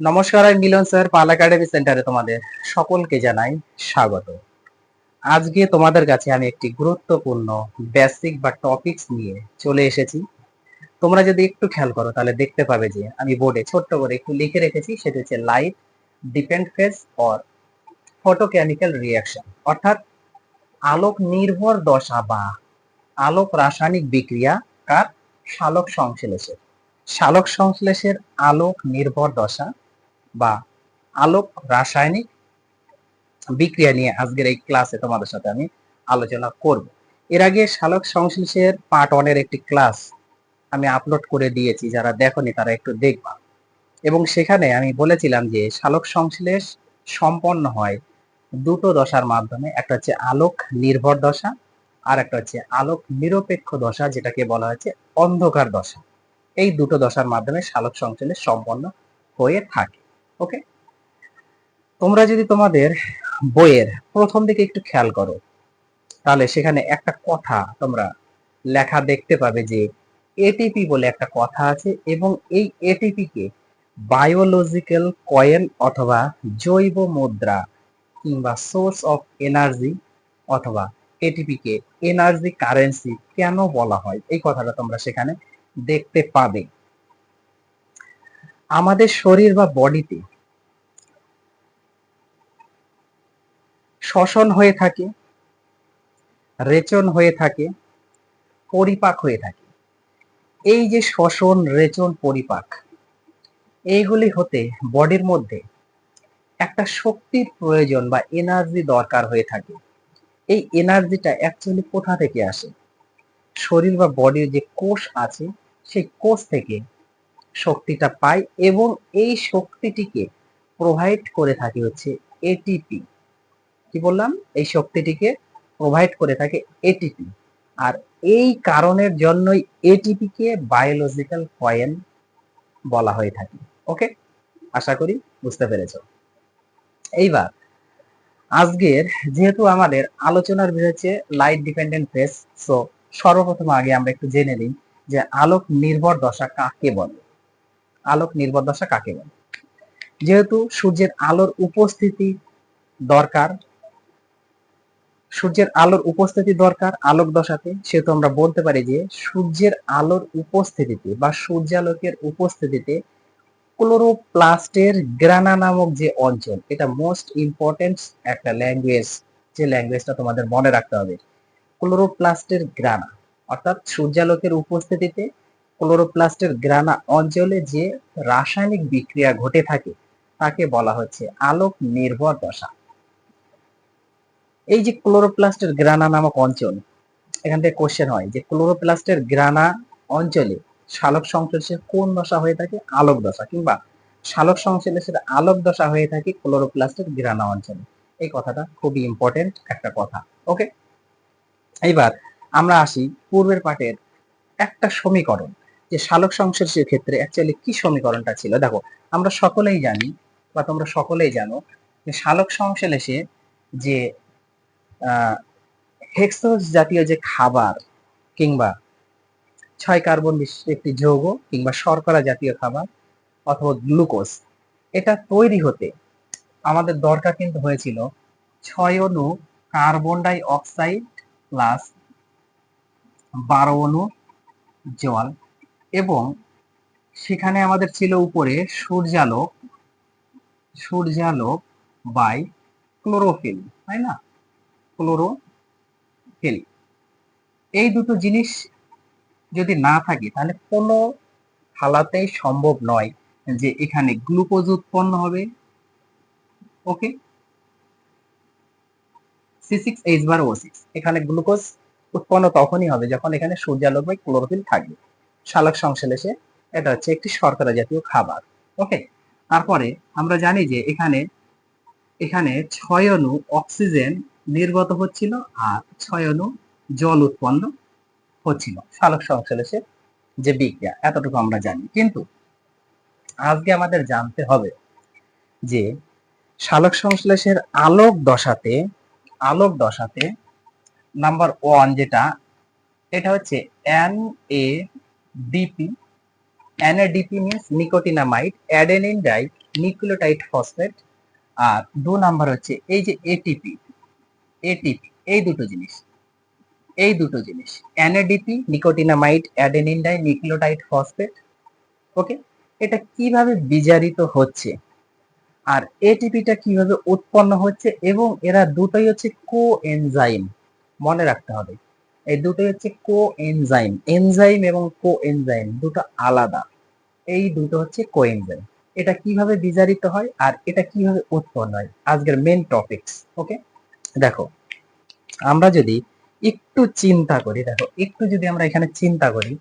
নমস্কার, আমি মিলন স্যার, পাল একাডেমি সেন্টারে তোমাদের সকলকে জানাই স্বাগত। আজকে তোমাদের কাছে আমি একটি গুরুত্বপূর্ণ বেসিক বা টপিকস নিয়ে চলে এসেছি। তোমরা যদি একটু খেয়াল করো, তাহলে দেখতে পাবে যে আমি বোর্ডে ছোট্ট করে একটু লিখে রেখেছি, সেটা হচ্ছে light depend phase or photochemical reaction অর্থাৎ আলোক নির্ভর দশা বা আলোক রাসায়নিক বিক্রিয়া কার সালোক সংশ্লেষের। সালোক সংশ্লেষের আলোক নির্ভর দশা বা আলোক রাসায়নিক বিক্রিয়া নিয়ে আজকের এই ক্লাসে তোমাদের সাথে আমি আলোচনা করব। এর আগে সালোক সংশ্লেষের পার্ট ওয়ানের একটি ক্লাস আমি আপলোড করে দিয়েছি, যারা দেখনি তারা একটু দেখবা। এবং সেখানে আমি বলেছিলাম যে সালোক সংশ্লেষ সম্পন্ন হয় দুটো দশার মাধ্যমে, একটা হচ্ছে আলোক নির্ভর দশা আর একটা হচ্ছে আলোক নিরপেক্ষ দশা, যেটাকে বলা হচ্ছে অন্ধকার দশা। এই দুটো দশার মাধ্যমে সালোক সংশ্লেষ সম্পন্ন হয়ে থাকে। ওকে তোমরা যদি তোমাদের বইয়ের প্রথম দিকে একটু খেয়াল করো, তাহলে সেখানে একটা কথা তোমরা লেখা দেখতে পাবে যে এটিপি বলে একটা কথা আছে এবং এই এটিপি কে বায়োলজিক্যাল কয়েন অথবা জৈব মুদ্রা কিংবা সোর্স অফ এনার্জি অথবা এটিপি কে এনার্জি কারেন্সি কেন বলা হয়? এই কথাটা তোমরা সেখানে দেখতে পাবে। আমাদের শরীর বা বডিতে শ্বসন হয়ে থাকে, রেচন হয়ে থাকে, পরিপাক হয়ে থাকে। এই যে শ্বসন, রেচন, পরিপাক, এইগুলি হতে বডির মধ্যে একটা শক্তির প্রয়োজন বা এনার্জি দরকার হয়ে থাকে। এই এনার্জিটা অ্যাকচুয়ালি কোথা থেকে আসে? শরীর বা বডির যে কোষ আছে, সেই কোষ থেকে শক্তিটা পাই এবং এই শক্তিটিকে প্রোভাইড করে থাকে হচ্ছে এটিপি কি বললাম? এই শক্তিটিকে প্রোভাইড করে থাকে এটিপি আর এই কারণের জন্যই এটিপি কে বায়োলজিক্যাল কয়েন বলা হয়ে থাকে। ওকে আশা করি বুঝতে পেরেছ। এইবার, আজকের যেহেতু আমাদের আলোচনার বিষয় লাইট ডিপেন্ডেন্ট ফেস সো সর্বপ্রথম আগে আমরা একটু জেনে নিই যে আলোক নির্ভর দশা কাকে বলে। আলোক নির্ভর দশা কাকে বলে? যেহেতু সূর্যের আলোর উপস্থিতি দরকার, সূর্যের আলোর উপস্থিতি দরকার আলোক দশাতে, সেহেতু আমরা বলতে পারি যে সূর্যের আলোর উপস্থিতিতে বা সূর্যালোকের উপস্থিতিতে ক্লোরোপ্লাস্টের গ্রানা নামক যে অঞ্চল, এটা মোস্ট ইম্পর্টেন্ট একটা ল্যাঙ্গুয়েজ যে ল্যাঙ্গুয়েজটা তোমাদের মনে রাখতে হবে। ক্লোরোপ্লাস্টের গ্রানা, অর্থাৎ সূর্যালোকের উপস্থিতিতে ক্লোরোপ্লাস্টের গ্রানা অঞ্চলে যে রাসায়নিক বিক্রিয়া ঘটে থাকে, তাকে বলা হচ্ছে আলোক নির্ভর দশা। এই যে ক্লোরোপ্লাস্টের গ্রানা নামক অঞ্চল, এখান থেকে কোশ্চেন হয় যে ক্লোরোপ্লাস্টের গ্রানা অঞ্চলে শালক সংশ্লেষের কোন দশা হয়ে থাকে? আলোক দশা, কিংবা শালক সংশ্লেষের আলোক দশা হয়ে থাকে ক্লোরোপ্লাস্টের গ্রানা অঞ্চলে। এই কথাটা খুবই ইম্পর্টেন্ট একটা কথা ওকে এইবার আমরা আসি পূর্বের পাঠের একটা সমীকরণ। যে শালক সংশ্লেষের ক্ষেত্রে অ্যাকচুয়ালি কি সমীকরণটা ছিল? দেখো, আমরা সকলেই জানি বা তোমরা সকলেই জানো যে শালক সংশ্লেষে যে হেক্সোস জাতীয় যে খাবার কিংবা ছয় কার্বন বিশিষ্ট একটি যৌগ কিংবা শর্করা জাতীয় খাবার অথবা গ্লুকোজ এটা তৈরি হতে আমাদের দরকার কিন্তু হয়েছিল ছয় অণু কার্বন ডাই অক্সাইড প্লাস বারো অণু জল। এবং সেখানে আমাদের ছিল উপরে সূর্যালোক সূর্যালোক বাই ক্লোরোফিল তাই না? ক্লোরোফিল এই দুটো জিনিস যদি না থাকে, তাহলে কোনো হালাতেই সম্ভব নয় যে এখানে গ্লুকোজ উৎপন্ন হবে। ওকে সি সিক্স এইচ বার ও সিক্স এখানে গ্লুকোজ উৎপন্ন তখনই হবে যখন এখানে সূর্যালোক বা ক্লোরোফিল থাকবে। শালক সংশ্লেষে এটা হচ্ছে একটি শর্করা জাতীয় খাবার ওকে তারপরে আমরা জানি যে এখানে এখানে ছয় অণু অক্সিজেন নির্গত হচ্ছিল আর ছয় অণু জল উৎপন্ন হচ্ছিল শালক সংশ্লেষে যে বিক্রিয়া, এতটুকু আমরা জানি। কিন্তু আজকে আমাদের জানতে হবে যে শালক সংশ্লেষের আলোক দশাতে আলোক দশাতে নাম্বার ওয়ান যেটা, এটা হচ্ছে N A DP NADP means nicotinamide adenine dinucleotide phosphate আর দু নাম্বার হচ্ছে এই যে এটিপি এটিপি এই দুটো জিনিস, এই দুটো জিনিস NADP nicotinamide adenine dinucleotide phosphate okay এটা কীভাবে বিজারিত হচ্ছে? আর এটিপিটা কীভাবে উৎপন্ন হচ্ছে? এবং এরা দুটোই হচ্ছে কো এনজাইম মনে রাখতে হবে। এই দুটোই হচ্ছে কো এনজাইম এনজাইম এবং কো এনজাইম দুটো আলাদা। এই দুটো হচ্ছে কো এনজাইম এটা কীভাবে বিজারিত হয় আর এটা কীভাবে উৎপন্ন হয়? আজকের মেন টপিকস ওকে দেখো, আমরা যদি একটু চিন্তা করি, দেখো, একটু যদি আমরা এখানে চিন্তা করি,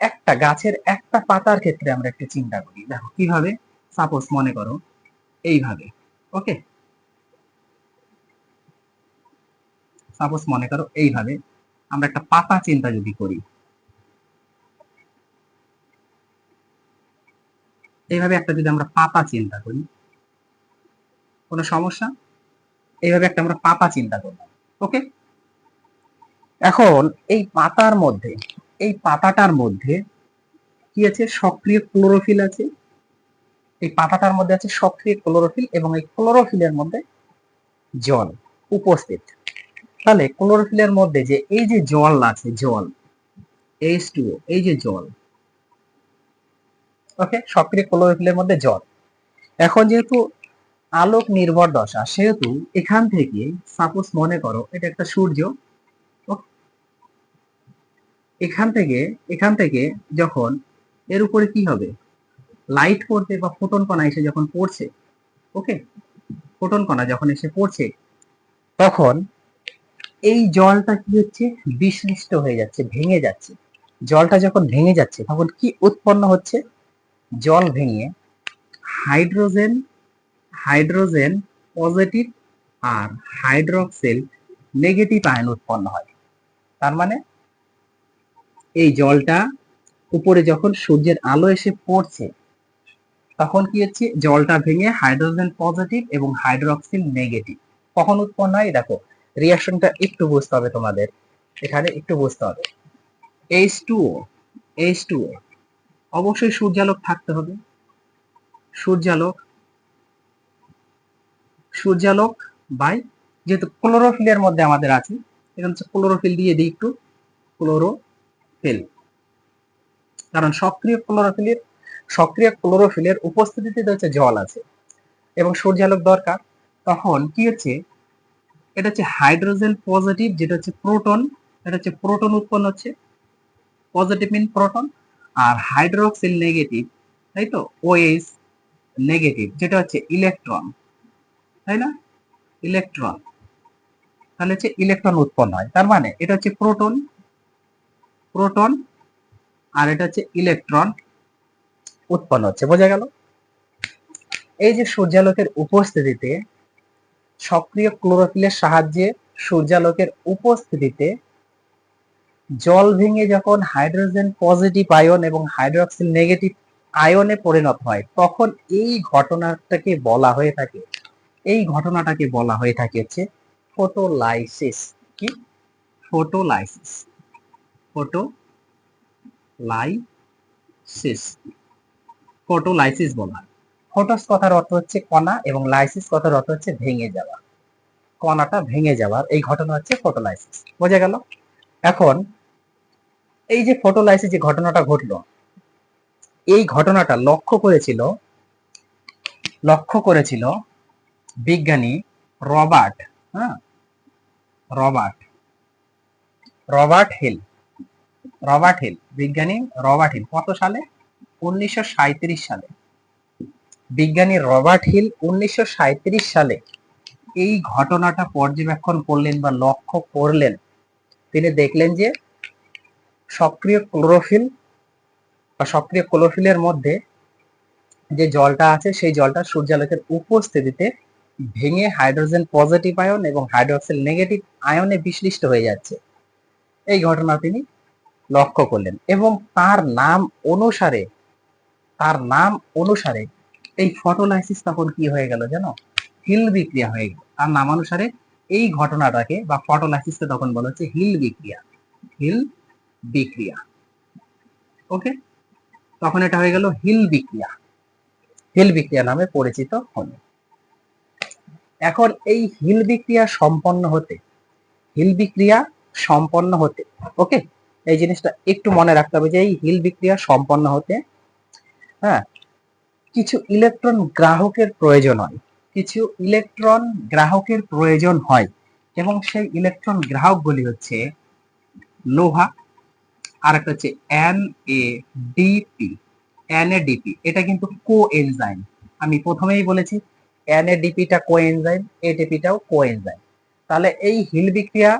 একটা গাছের একটা পাতার ক্ষেত্রে আমরা একটু চিন্তা করি। দেখো, কীভাবে? সাপোজ মনে করো এইভাবে ওকে সাপোজ মনে করো এইভাবে আমরা একটা পাতা চিন্তা যদি করি, এইভাবে একটা যদি আমরা পাতা চিন্তা করি, কোনো সমস্যা? এইভাবে একটা আমরা পাতা চিন্তা করব, ওকে? এখন এই পাতার মধ্যে, এই পাতাটার মধ্যে কি আছে? সক্রিয় ক্লোরোফিল আছে। এই পাতাটার মধ্যে আছে সক্রিয় ক্লোরোফিল এবং এই ক্লোরোফিলের মধ্যে জল উপস্থিত। তাহলে ক্লোরোফিলের মধ্যে যে এই যে জল আছে, জল এইচ এই যে জল ওকে সক্রিয় ক্লোরোফিলের মধ্যে জল। এখন যেহেতু আলোক নির্ভর দশা, সেহেতু এখান থেকে সাপোজ মনে করো এটা একটা সূর্য এখান থেকে এখান থেকে যখন এর উপরে কি হবে? লাইট পড়তে বা ফোটন কণা এসে যখন পড়ছে ওকে ফোটন কণা যখন এসে পড়ছে, তখন এই জলটা কি হচ্ছে? বিশ্লিষ্ট হয়ে যাচ্ছে, ভেঙে যাচ্ছে। জলটা যখন ভেঙে যাচ্ছে, তখন কি উৎপন্ন হচ্ছে? জল ভেঙে হাইড্রোজেন হাইড্রোজেন পজিটিভ আর হাইড্রোক্সিল নেগেটিভ আয়ন উৎপন্ন হয়। তার মানে এই জলটা উপরে যখন সূর্যের আলো এসে পড়ছে, তখন কি হচ্ছে? জলটা ভেঙে হাইড্রোজেন পজিটিভ এবং হাইড্রোক্সিল নেগেটিভ। কখন উৎপন্ন হয়? দেখো রিয়াকশনটা একটু বুঝতে হবে তোমাদের। এখানে একটু বুঝতে হবে। এইচ টু এইচ টু অবশ্যই সূর্যালোক থাকতে হবে। সূর্যালোক সূর্যালোক বাই যেহেতু ক্লোরোফিলের মধ্যে আমাদের আছে এখানে হচ্ছে ক্লোরোফিল দিয়ে দিই একটু ক্লোরোফিল কারণ সক্রিয় ক্লোরোফিলের সক্রিয় ক্লোরোফিলের উপস্থিতিতে হচ্ছে জল আছে। এবং সূর্যালোক দরকার। তখন কি হচ্ছে? এটা হচ্ছে হাইড্রোজেন পজিটিভ যেটা হচ্ছে প্রোটন এটা হচ্ছে প্রোটন উৎপন্ন হচ্ছে। পজিটিভ মিন প্রোটন আর হাইড্রোক্সিল নেগেটিভ তাই তো? ওএইচ নেগেটিভ যেটা হচ্ছে ইলেকট্রন তাই না? ইলেকট্রন তাহলে হচ্ছে ইলেকট্রন উৎপন্ন হয়। তার মানে এটা হচ্ছে প্রোটন প্রোটন আর এটা হচ্ছে ইলেকট্রন উৎপন্ন হচ্ছে। বোঝা গেল? এই যে সূর্যালোকের উপস্থিতিতে সক্রিয় ক্লোরোফিলের সাহায্যে সূর্যালোকের উপস্থিতিতে জল ভেঙে যখন হাইড্রোজেন পজিটিভ আয়ন এবং হাইড্রোক্সিল নেগেটিভ আয়নে পরিণত হয়, তখন এই ঘটনাটাকে বলা হয়ে থাকে। এই ঘটনাটাকে বলা হয়ে থাকে হচ্ছে ফটোলাইসিস। কি? ফটোলাইসিস। ফটো লাইসিস ফটোলাইসিস বলা হয়। ফটোস কথার অর্থ হচ্ছে কণা এবং লাইসিস কথার অর্থ হচ্ছে ভেঙে যাওয়া। কণাটা ভেঙে যাওয়ার, এই ঘটনা হচ্ছে ফটোলাইসিস। বোঝা গেল? এখন এই যে ফটোলাইসিস যে ঘটনাটা ঘটলো, এই ঘটনাটা লক্ষ্য করেছিল লক্ষ্য করেছিল বিজ্ঞানী রবার্ট হ্যাঁ? Robert Robert Hill Robert Hill, বিজ্ঞানী রবার্ট হিল, কত সালে? উনিশশো সাঁইত্রিশ সালে। বিজ্ঞানী রবার্ট হিল উনিশশো সাঁইত্রিশ সালে এই ঘটনাটা পর্যবেক্ষণ করলেন বা লক্ষ্য করলেন। তিনি দেখলেন যে সক্রিয় ক্লোরোফিল বা সক্রিয় ক্লোরোফিলের মধ্যে যে জলটা আছে, সেই জলটা সূর্যালোকের উপস্থিতিতে ভেঙে হাইড্রোজেন পজিটিভ আয়ন এবং হাইড্রোক্সিল নেগেটিভ আয়নে বিশ্লিষ্ট হয়ে যাচ্ছে। এই ঘটনা তিনি লক্ষ্য করলেন এবং তার নাম অনুসারে, তার নাম অনুসারে এই ফটোলাইসিস তখন কি হয়ে গেল জানো? হিল বিক্রিয়া হয়ে গেল। আর নামানুসারে এই ঘটনাটাকে বা ফটোলাইসিসকে তখন বলা হচ্ছে হিল বিক্রিয়া। হিল বিক্রিয়া। ওকে? তখন এটা হয়ে গেল হিল বিক্রিয়া। হিল বিক্রিয়া নামে পরিচিত হলো। এখন এই হিল বিক্রিয়া সম্পন্ন হতে, হিল বিক্রিয়া সম্পন্ন হতে, ওকে? এই জিনিসটা একটু মনে রাখতে হবে যে এই হিল বিক্রিয়া সম্পন্ন হতে হ্যাঁ কিছু ইলেকট্রন গ্রাহকের প্রয়োজন হয়, কিছু ইলেকট্রন গ্রাহকের প্রয়োজন হয়, এবং সেই ইলেকট্রন গ্রাহকগুলি হচ্ছে লোহা, আর একটা হচ্ছে এন এ ডিপি এনএডিপি এটা কিন্তু কো এনজাইম আমি প্রথমেই বলেছি এনএডিপিটা কো এনজাইম এটিপিটাও কো এনজাইম তাহলে এই হিল বিক্রিয়া,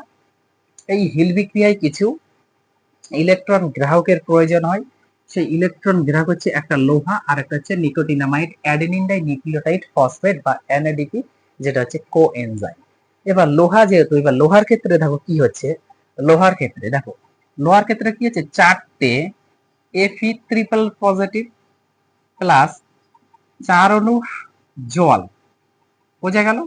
এই হিল বিক্রিয়ায় কিছু ইলেকট্রন গ্রাহকের প্রয়োজন হয় সেই ইলেকট্রন গ্রাহক হচ্ছে একটা লোহা আর একটা হচ্ছে nicotinamide adenine die nucleotide phosphate বা এনএডিপি, যেটা হচ্ছে কো এনজাইম এবার লোহা যেহেতু, এবার লোহার ক্ষেত্রে দেখো কি হচ্ছে? লোহার ক্ষেত্রে দেখো, লোহার ক্ষেত্রে কি হচ্ছে? চারটে এফি ট্রিপল পজিটিভ প্লাস চার অনু জল বোঝা গেল?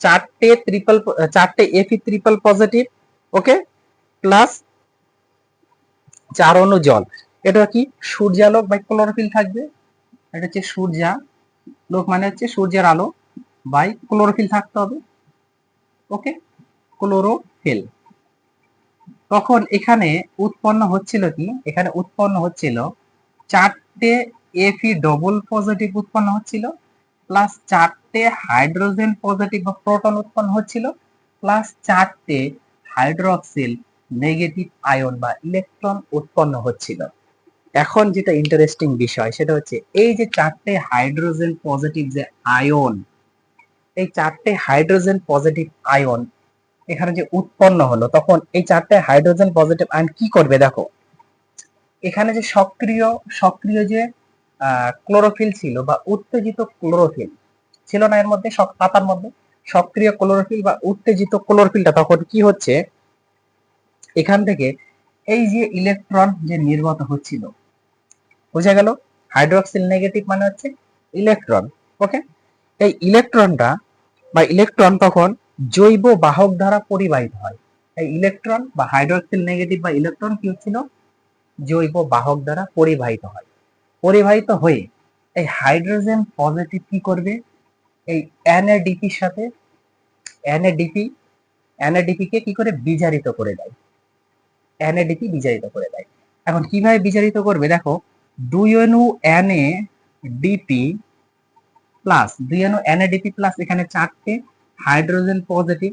চারটে ট্রিপল চারটে এফি ট্রিপল পজিটিভ ওকে প্লাস চার অনু জল এটা কি? সূর্যালোক বাই ক্লোরোফিল থাকবে। এটা হচ্ছে সূর্যা লোক মানে হচ্ছে সূর্যের আলো। বাই ক্লোরোফিল থাকতে হবে। ওকে ক্লোরোফিল তখন এখানে উৎপন্ন হচ্ছিল কি? এখানে উৎপন্ন হচ্ছিল চারটে এফি ডবল পজিটিভ উৎপন্ন হচ্ছিল প্লাস চারটে হাইড্রোজেন পজিটিভ বা প্রোটন উৎপন্ন হচ্ছিল প্লাস চারটে হাইড্রোক্সিল নেগেটিভ আয়ন বা ইলেকট্রন উৎপন্ন হচ্ছিল। এখন যেটা ইন্টারেস্টিং বিষয়, সেটা হচ্ছে এই যে চারটে হাইড্রোজেন পজিটিভ যে আয়ন এই চারটে হাইড্রোজেন পজিটিভ আয়ন এখানে যে উৎপন্ন হলো, তখন এই চারটে হাইড্রোজেন পজিটিভ আয়ন কি করবে দেখো? এখানে যে সক্রিয় সক্রিয় যে ক্লোরোফিল ছিল বা উত্তেজিত ক্লোরোফিল ছিল না এর মধ্যে পাতার মধ্যে, সক্রিয় ক্লোরোফিল বা উত্তেজিত ক্লোরোফিলটা তখন কি হচ্ছে? এখান থেকে এই যে ইলেকট্রন যে নির্গত হচ্ছিল বোঝা গেল? হাইড্রোক্সিল নেগেটিভ মানে হচ্ছে ইলেকট্রন ওকে এই ইলেকট্রনটা বা ইলেকট্রন তখন জৈব বাহক দ্বারা পরিবাহিত হয়। এই ইলেকট্রন বা হাইড্রোক্সিল নেগেটিভ বা ইলেকট্রন কি হচ্ছিল? জৈব বাহক দ্বারা পরিবাহিত হয়। পরিবাহিত হয়ে এই হাইড্রোজেন পজিটিভ কি করবে? এই এনএডিপির সাথে এনএডিপি এনএডিপি কে কি করে? বিজারিত করে দেয়। এনএডিপি বিজারিত করে দেয়। এখন কীভাবে বিজারিত করবে? দেখো দুই অনু এনএ ডিপি প্লাস দুই অনু এনএডিপি প্লাস এখানে চারটে, হাইড্রোজেন পজিটিভ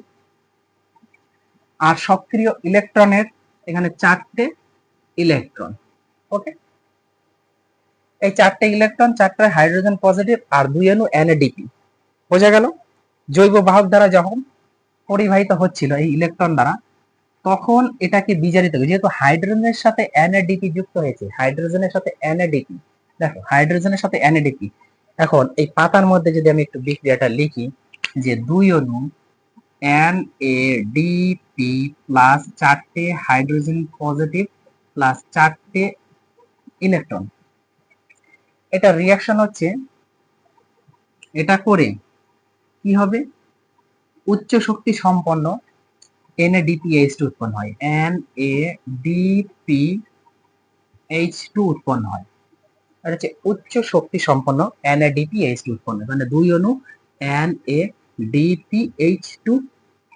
আর সক্রিয় ইলেকট্রনের এখানে চারটে ইলেকট্রন, ওকে? এই চারটে ইলেকট্রন, চারটে হাইড্রোজেন পজিটিভ আর দুই অনু এনএডিপি বোঝা গেল? জৈব বাহক দ্বারা যখন পরিবাহিত হচ্ছিল এই ইলেকট্রন দ্বারা তখন এটাকে বিজারিত যেহেতু হাইড্রোজেনের সাথে এনএডিপি যুক্ত হয়েছে, হাইড্রোজেনের সাথে এনএডিপি দেখো, হাইড্রোজেনের সাথে এনএডিপি এখন এই পাতার মধ্যে যদি আমি একটু বিক্রিয়াটা লিখি, যে দুই অণু N A D P plus চারটে হাইড্রোজেন পজিটিভ প্লাস চারটে ইলেকট্রন এটা রিয়াকশন হচ্ছে, এটা করে কি হবে? উচ্চ শক্তি সম্পন্ন N A DP H two উৎপন্ন হয়। এন উৎপন্ন হয়। আর হচ্ছে উচ্চ শক্তি সম্পন্ন N A DP H two উৎপন্ন মানে দুই অণু এন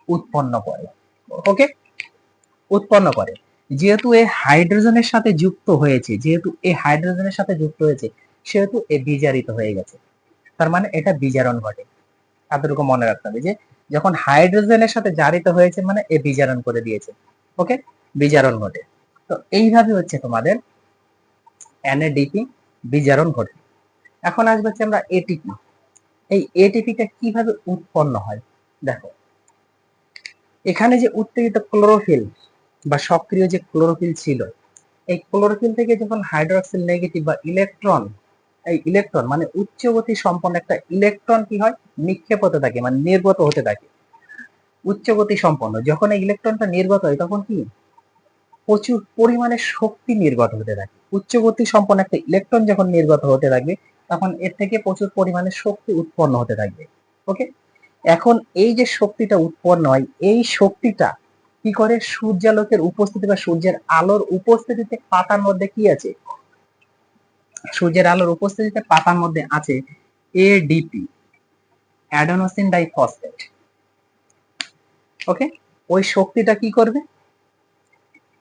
উৎপন্ন করে। ওকে উৎপন্ন করে। যেহেতু এ হাইড্রোজেনের সাথে যুক্ত হয়েছে, যেহেতু এ হাইড্রোজেনের সাথে যুক্ত হয়েছে, সেহেতু এ বিজারিত হয়ে গেছে। তার মানে এটা বিজারণ ঘটে। এতটুকু মনে রাখতে হবে যে যখন হাইড্রোজেনের সাথে জারিত হয়েছে মানে এ বিজারণ করে দিয়েছে। ওকে? বিজারণ ঘটে। তো এইভাবে হচ্ছে তোমাদের এনএডিপি বিজারণ ঘটে। এখন আসবে হচ্ছে আমরা এটিপি। এই এটিপিটা কীভাবে উৎপন্ন হয়? দেখো, এখানে যে উত্তেজিত ক্লোরোফিল বা সক্রিয় যে ক্লোরোফিল ছিল, এই ক্লোরোফিল থেকে যখন হাইড্রোক্সিল নেগেটিভ বা ইলেকট্রন ইলেকট্রন মানে উচ্চ গতি সম্পন্ন একটা ইলেকট্রন কি হয়? নিক্ষেপ হতে থাকে মানে নির্গত হতে থাকে। উচ্চ গতি সম্পন্ন, যখন এই ইলেকট্রনটা নির্গত হয়, তখন কি? প্রচুর পরিমাণে শক্তি নির্গত হতে থাকে। উচ্চ গতি সম্পন্ন একটা ইলেকট্রন যখন নির্গত হতে থাকবে, তখন এর থেকে প্রচুর পরিমাণে শক্তি উৎপন্ন হতে থাকবে। ওকে এখন এই যে শক্তিটা উৎপন্ন হয়, এই শক্তিটা কি করে? সূর্যালোকের উপস্থিতি বা সূর্যের আলোর উপস্থিতিতে পাতার মধ্যে কি আছে? সূর্যের আলোর উপস্থিতিতে পাতার মধ্যে আছে এডিপি অ্যাডেনোসিন ডাইফসফেট ওকে ওই শক্তিটা কি করবে?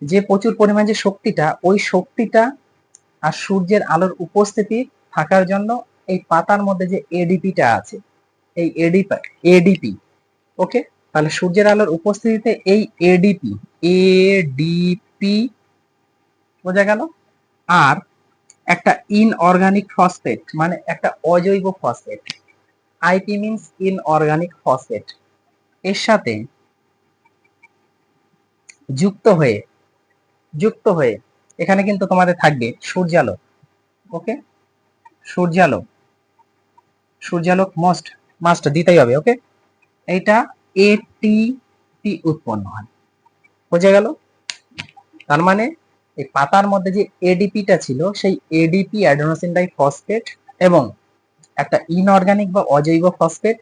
যে প্রচুর পরিমাণ যে শক্তিটা, ওই শক্তিটা আর সূর্যের আলোর উপস্থিতি থাকার জন্য এই পাতার মধ্যে যে এডিপিটা আছে, এই এডিপি এডিপি ওকে তাহলে সূর্যের আলোর উপস্থিতিতে এই এডিপি এডিপি বোঝা গেল? আর একটা ইনঅর্গানিক ফসফেট মানে একটা অজৈব phosphate IP means inorganic phosphate এর সাথে যুক্ত হয়ে যুক্ত হয়ে, এখানে কিন্তু তোমাদের থাকবে সূর্যালো ওকে সূর্যালো সূর্যালোক মাস্ট মাস্ট দিতেই হবে ওকে এইটা এটিপি উৎপন্ন হয়। বোঝা গেল? তার মানে এই পাতার মধ্যে যে এডিপিটা ছিল, সেই এডিপি অ্যাডেনোসিন ফসফেট এবং একটা ইনঅর্গানিক বা অজৈব ফসফেট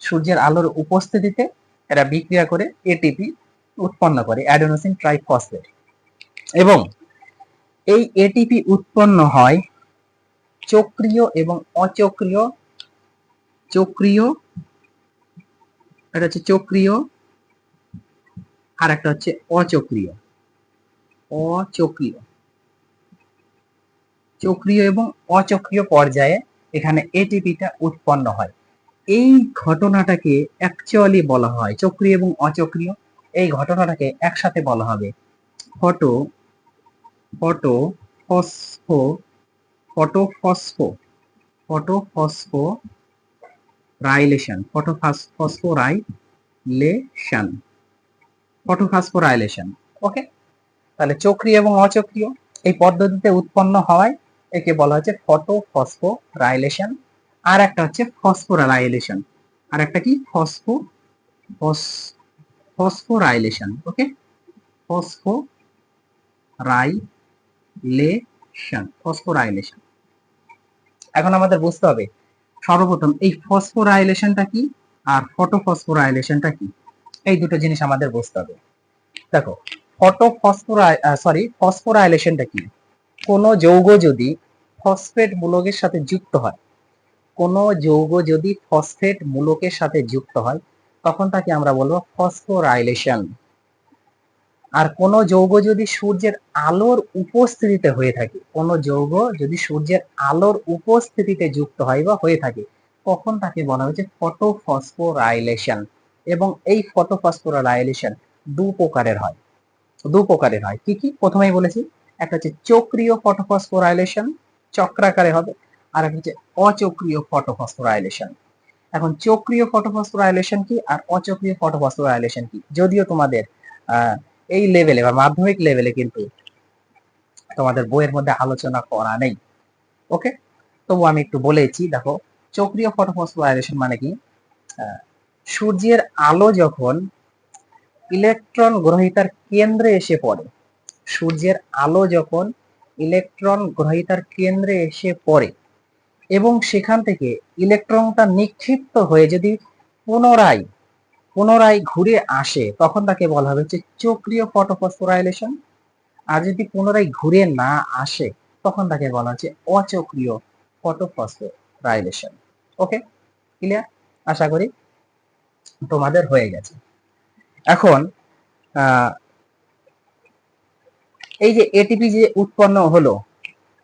সূর্যের আলোর উপস্থিতিতে এরা বিক্রিয়া করে এটিপি উৎপন্ন করে অ্যাডেনোসিন ট্রাইফসফেট এবং এই এটিপি উৎপন্ন হয় চক্রীয় এবং অচক্রীয়, চক্রীয়, এটা হচ্ছে চক্রীয় আর একটা হচ্ছে অচক্রীয়। অচক্রীয়। চক্রীয় এবং পর্যায়ে এখানে এটিপিটা উৎপন্ন হয়। এই ঘটনাটাকে অ্যাকচুয়ালি বলা হয় এবং এই ঘটনাটাকে একসাথে বলা হবে। Photo photo, phospho photo phospho photo phosphorylation, photo phosphorylation photo phosphorylation okay তাহলে চক্রীয় এবং অচক্রীয় এই পদ্ধতিতে উৎপন্ন হওয়ায় একে বলা হচ্ছে ফটো ফসফোরাইলেশন আর একটা হচ্ছে ফসফোরাইলেশন আর একটা কি? ফসফো ফসফোরাইলেশন ওকে ফসফো রাইলেশন ফসফোরাইলেশন এখন আমাদের বুঝতে হবে, সর্বপ্রথম এই ফসফোরাইলেশনটা কি আর ফটো ফটোফসফোরাইলেশনটা কি? এই দুটো জিনিস আমাদের বুঝতে হবে। দেখো ফটোফসফোরাই সরি ফসফোরাইলেশনটা কি? কোন যৌগ যদি ফসফেট মূলকের সাথে যুক্ত হয়, কোন যৌগ যদি ফসফেট মূলকের সাথে যুক্ত হয়, তখন তাকে আমরা বলব ফসফোরাইলেশন। আর কোন যৌগ যদি সূর্যের আলোর উপস্থিতিতে হয়ে থাকে, কোন যৌগ যদি সূর্যের আলোর উপস্থিতিতে যুক্ত হয় বা হয়ে থাকে, তখন তাকে বলা হচ্ছে ফটোফসফোরাইলেশন। এবং এই ফটোফসফোরাইলেশন দু প্রকারের হয়। দু প্রকারের হয় কি কি? প্রথমেই বলেছি, একটা হচ্ছে চক্রীয় ফটোফসফোরাইলেশন চক্রাকারে হবে, আর একটা হচ্ছে অচক্রীয় ফটোফসফোরাইলেশন এখন চক্রীয় ফটোফসফোরাইলেশন কি আর অচক্রীয় ফটোফসফোরাইলেশন কি? যদিও তোমাদের এই লেভেলে বা মাধ্যমিক লেভেলে কিন্তু তোমাদের বইয়ের মধ্যে আলোচনা করা নেই। ওকে? তবু আমি একটু বলেছি, দেখো, চক্রীয় ফটোফসফোরাইলেশন মানে কি? সূর্যের আলো যখন ইলেকট্রন গ্রহিতার কেন্দ্রে এসে পড়ে। সূর্যের আলো যখন ইলেকট্রন গ্রহিতার কেন্দ্রে এসে পড়ে এবং সেখান থেকে ইলেকট্রনটা নিক্ষিপ্ত হয়ে যদি পুনরায় পুনরায় ঘুরে আসে, তখন তাকে বলা হবে যে চক্রীয় ফটোফসফোরাইলেশন। আর যদি পুনরায় ঘুরে না আসে, তখন তাকে বলা হচ্ছে অচক্রীয় ফটোফসফোরাইলেশন। ওকে ক্লিয়ার আশা করি তোমাদের হয়ে গেছে। এখন এই যে এটিপি যে উৎপন্ন হলো,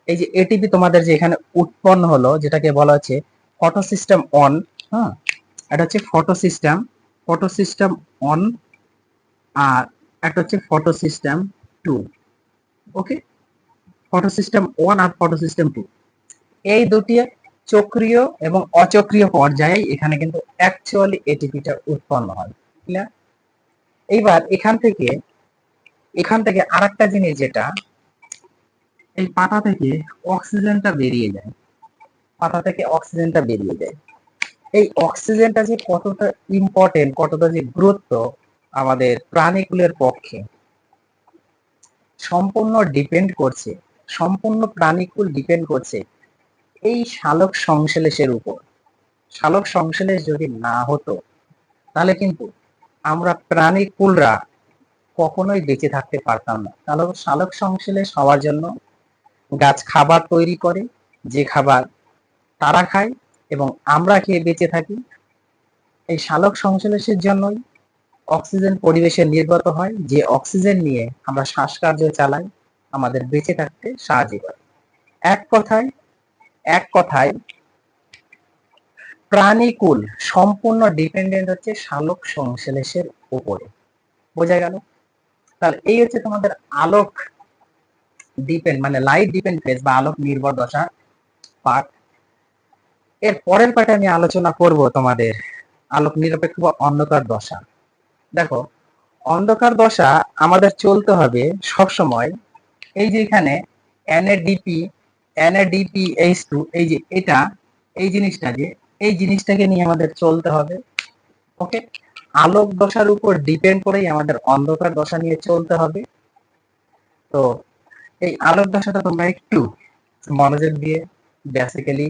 এই যে এটিপি তোমাদের যে এখানে উৎপন্ন হলো, যেটাকে বলা হচ্ছে ফটো সিস্টেম অন হ্যাঁ? এটা হচ্ছে photo system photo system on আর একটা হচ্ছে photosystem two okay photosystem one আর ফটো সিস্টেম টু এই দুটি চক্রীয় এবং অচক্রীয় পর্যায়ে এখানে কিন্তু অ্যাকচুয়ালি এটিপিটা উৎপন্ন হয় ক্লিয়ার এইবার এখান থেকে এখান থেকে আরেকটা জিনিস যেটা, এই পাতা থেকে অক্সিজেনটা বেরিয়ে যায়। পাতা থেকে অক্সিজেনটা বেরিয়ে যায়। এই অক্সিজেনটা যে কতটা ইম্পর্টেন্ট কতটা যে গুরুত্ব আমাদের প্রাণীকুলের পক্ষে, সম্পূর্ণ ডিপেন্ড করছে, সম্পূর্ণ প্রাণীকুল ডিপেন্ড করছে এই শালক সংশ্লেষের উপর। শালক সংশ্লেষ যদি না হতো, তাহলে কিন্তু আমরা প্রাণীকুলরা কখনোই বেঁচে থাকতে পারতাম না। তাহলে শালক সংশ্লেষ হওয়ার জন্য গাছ খাবার তৈরি করে, যে খাবার তারা খায় এবং আমরা খেয়ে বেঁচে থাকি। এই সালোক সংশ্লেষের জন্যই অক্সিজেন পরিবেশে নির্গত হয়, যে অক্সিজেন নিয়ে আমরা শ্বাসকার্য চালাই, আমাদের বেঁচে থাকতে সাহায্য করে। এক কথায় এক কথায় প্রাণীকুল সম্পূর্ণ ডিপেন্ডেন্ট হচ্ছে শালক সংশ্লেষের উপরে। বোঝা গেল? তাহলে এই হচ্ছে তোমাদের আলোক ডিপেন্ড মানে লাইট ডিপেন্ড ফেজ বা আলোক নির্ভর দশা পার্ট এর পরের পার্টে আমি আলোচনা করব তোমাদের আলোক নিরপেক্ষ বা অন্ধকার দশা। দেখো, অন্ধকার দশা আমাদের চলতে হবে সব সময় এই যে এখানে এনএডিপি এনএডিপি এইচ টু এই যে এটা, এই জিনিসটা যে এই জিনিসটাকে নিয়ে আমাদের চলতে হবে ওকে আলোক দশার উপর ডিপেন্ড করেই আমাদের অন্ধকার দশা নিয়ে চলতে হবে। তো এই আলোক দশাটা তোমরা একটু মনোযোগ দিয়ে বেসিক্যালি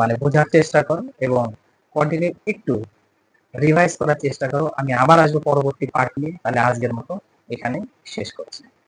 মানে বোঝার চেষ্টা করো এবং কন্টিনিউ একটু রিভাইজ করার চেষ্টা করো। আমি আবার আসব পরবর্তী পার্ট নিয়ে, তাহলে আজকের মতো এখানে শেষ করছি।